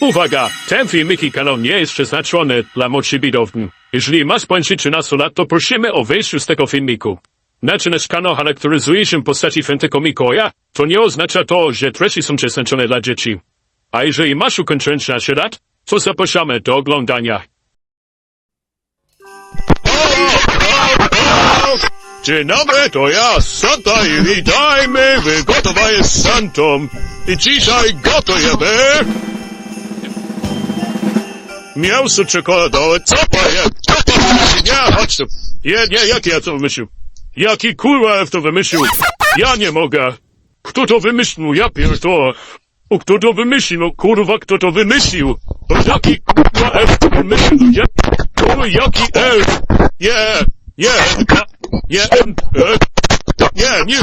Uwaga! Ten filmiki kanał nie jest przeznaczony dla młodszych widowni. Jeżeli masz poniżej 13 lat, to prosimy o wyjściu z tego filmiku. Znaczy nasz kanał charakteryzuje się postaci Świętego Mikołaja, to nie oznacza to, że treści są przeznaczone dla dzieci. A jeżeli masz ukończony 13 lat, to zapraszamy do oglądania. Dzień dobry, to ja, Santa i witajmy w gotowanie z Santą. I dzisiaj gotujemy... Mięso czekoladowe, co jest? Co wymyślił? Nie, chodź tu. Nie, nie, jaki ja to wymyślił? Jaki kurwa F to wymyślił? Ja nie mogę. Kto to wymyślił? Ja pierdolę. O, kto to wymyślił? No kurwa, kto to wymyślił? To jaki kurwa F to wymyślił? Ja, kurwa, jaki F? Nie, nie, ja, nie, em, e, nie, nie,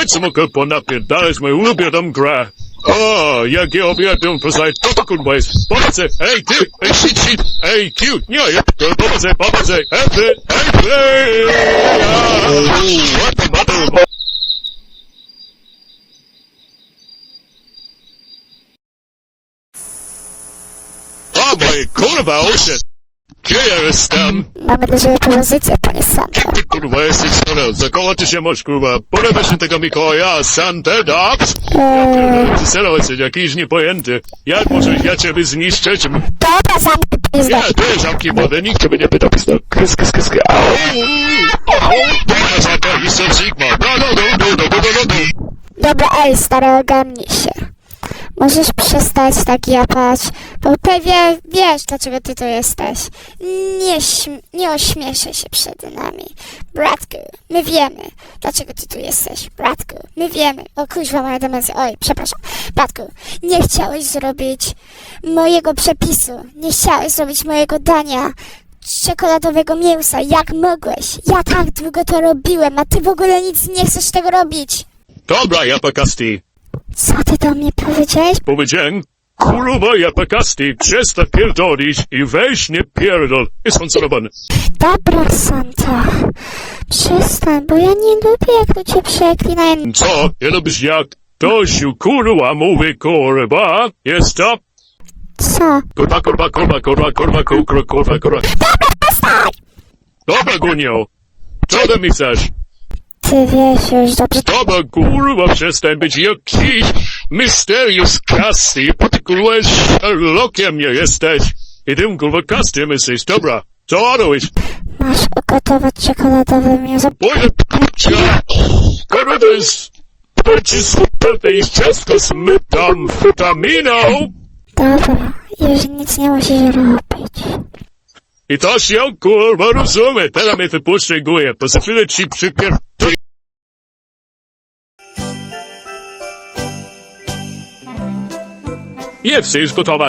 kurwa. O, w końcu mogę ponapierdalać moją ulubioną grę. O, jak ja obiadam poznać, to to kurwa jest. Pomocy, ej ty, ej shit, shit, ej cute, nie, ja, to pomocy, pomocy, ej ty, ej ty, what the mother, O moje kurwa, osie, gdzie ja jestem? Mamy dla ciebie propozycję, panie Santa. Ty kurwa jesteś stronę, za kogo ty się masz kurwa? Podoba się tego Mikołaja, Santa, tak? Eee, Ty serio jesteś jakiś niepojęty. Jak możesz ja ciebie zniszczyć? dobra, zamknij pizdę. Nie, to jest zamki wody, nikt ciebie nie pyta pizda. Kys, kys, kys, kys. Au! To jest jaka Isot Sigma. No, no, no, no, no, no, no, no. Dobra, ej, stary, ogarnij się. Możesz przestać tak japać, bo pewnie wiesz, dlaczego ty tu jesteś. Nie, nie ośmieszaj się przed nami. Bratku, my wiemy, dlaczego ty tu jesteś. Bratku, my wiemy. O kuźwa, moja demencja. Oj, przepraszam. Bratku, nie chciałeś zrobić mojego przepisu. Nie chciałeś zrobić mojego dania. czekoladowego mięsa. Jak mogłeś? Ja tak długo to robiłem, a ty w ogóle nic nie chcesz tego robić. Dobra, japakasti. Co ty do mnie powiedziałeś? Powiedziałem, kurwa japakasti, przestań pierdolić i weź nie pierdol. Jest sponsorowany. Dobra, Santa. Przestań, bo ja nie lubię, jak cię przeklinają. Co? Nie lubisz jak ktoś kurwa mówi kurwa? Jest to? Co? Kurwa, kurwa, kurwa, kurwa, kurwa, kurwa, kurwa, kurwa. Dobra, Gunio. Co ty mi chcesz? Ty wiesz już dobrze. Dobra, kurwa, przestań być jakiś mysterious casty, bo ty kurwa Sherlockiem nie jesteś. I tym kurwa castym jesteś, dobra. Co robisz? Masz ugotować czekoladowe mięso. Boże, kurczę, kurwa, to jest... Będzie super, to jest ciastko z mytam, vitaminą. Dobra, już nic nie musisz robić. I to się kurwa rozumie, teraz mnie wypuszczaj guje, za chwilę ci przypier... Jest, jest gotowa.